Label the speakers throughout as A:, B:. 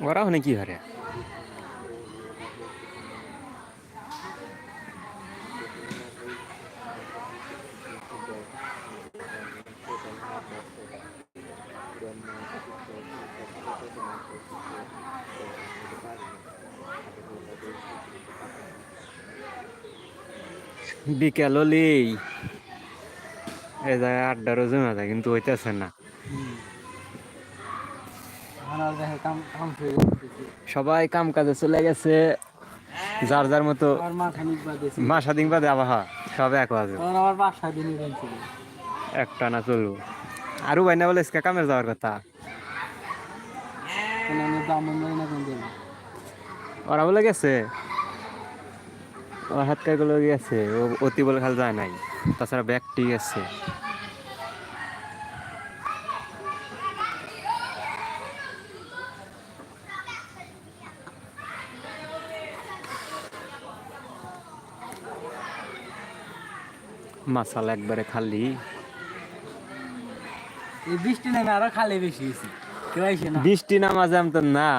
A: ওরা ওখানে কি হারে বিকেল হলেই এই জায়গায় আড্ডারও জমা যায় কিন্তু হইতেছে না সবাই কাম কাজে চলে গেছে। যার যার মতো মাসা দিন বাদে আবহাওয়া সব এক
B: বাসা দিনই ছিল
A: একটা না চলবো। আরও ভাই না বলে আজকে কামের যাওয়ার কথা? ওরা বলে গেছে ও হাত কাই গুলো গেছে ও অতি বলে খাল যায় নাই। তাছাড়া ব্যাগটি গেছে। মাসালা একবারে খালি।
B: বৃষ্টি নেমে আরও খালি বেশি
A: বৃষ্টি নামা তো না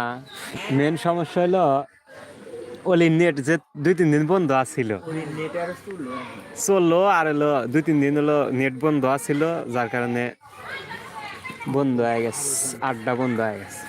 A: মেন সমস্যা হলো ওলি নেট যে দুই তিন দিন বন্ধ আছিল। চলল। আর হলো দুই তিন দিন হলো নেট বন্ধ আছিল যার কারণে বন্ধ হয়ে গেছে আড্ডা বন্ধ হয়ে গেছে।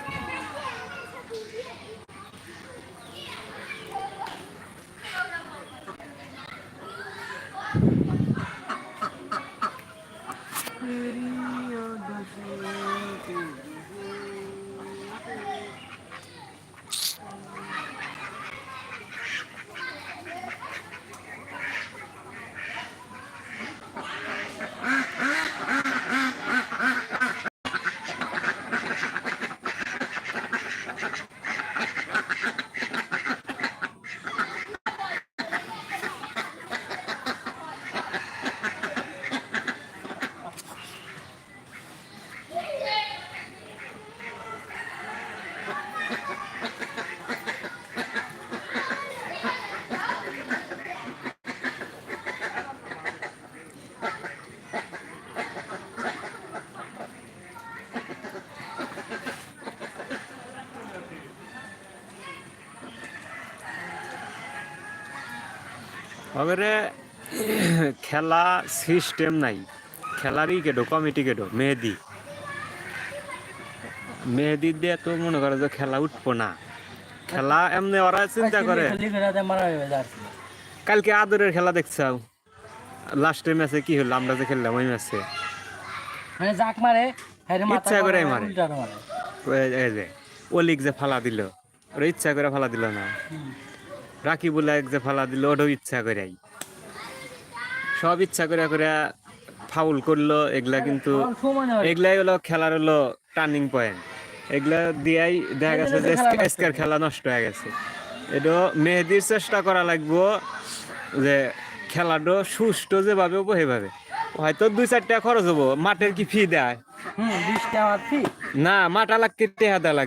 A: এবারে খেলা সিস্টেম নাই। খেলারই কেটো কমিটি কেটো মেহেদি। মেহেদি দিয়ে তো মনে করে যে খেলা উঠবো না। খেলা এমনি ওরা চিন্তা করে। কালকে আদরের খেলা দেখছাও লাস্টের ম্যাচে কি হলো? আমরা যে খেললাম ওই ম্যাচে।
B: মানে জাক মারে
A: ইচ্ছা করে। মারে। এই যে অলিক যে ফালা দিল। ওরা ইচ্ছা করে ফালা দিল না। রাখি বলে এক যে ফালা দিল ওটাও ইচ্ছা করে সব ইচ্ছা করে করে ফাউল করল এগুলা কিন্তু এগুলাই হলো খেলার হলো টার্নিং পয়েন্ট এগুলা দিয়াই দেখা গেছে যে এসকার খেলা নষ্ট হয়ে গেছে। এটা মেহেদির চেষ্টা করা লাগবো যে খেলাটা সুষ্ঠু যেভাবে হব সেভাবে হয়তো দুই চারটা খরচ হব মাঠের কি ফি দেয়? না মাঠ আলাক টেহা দেওয়া লাগে?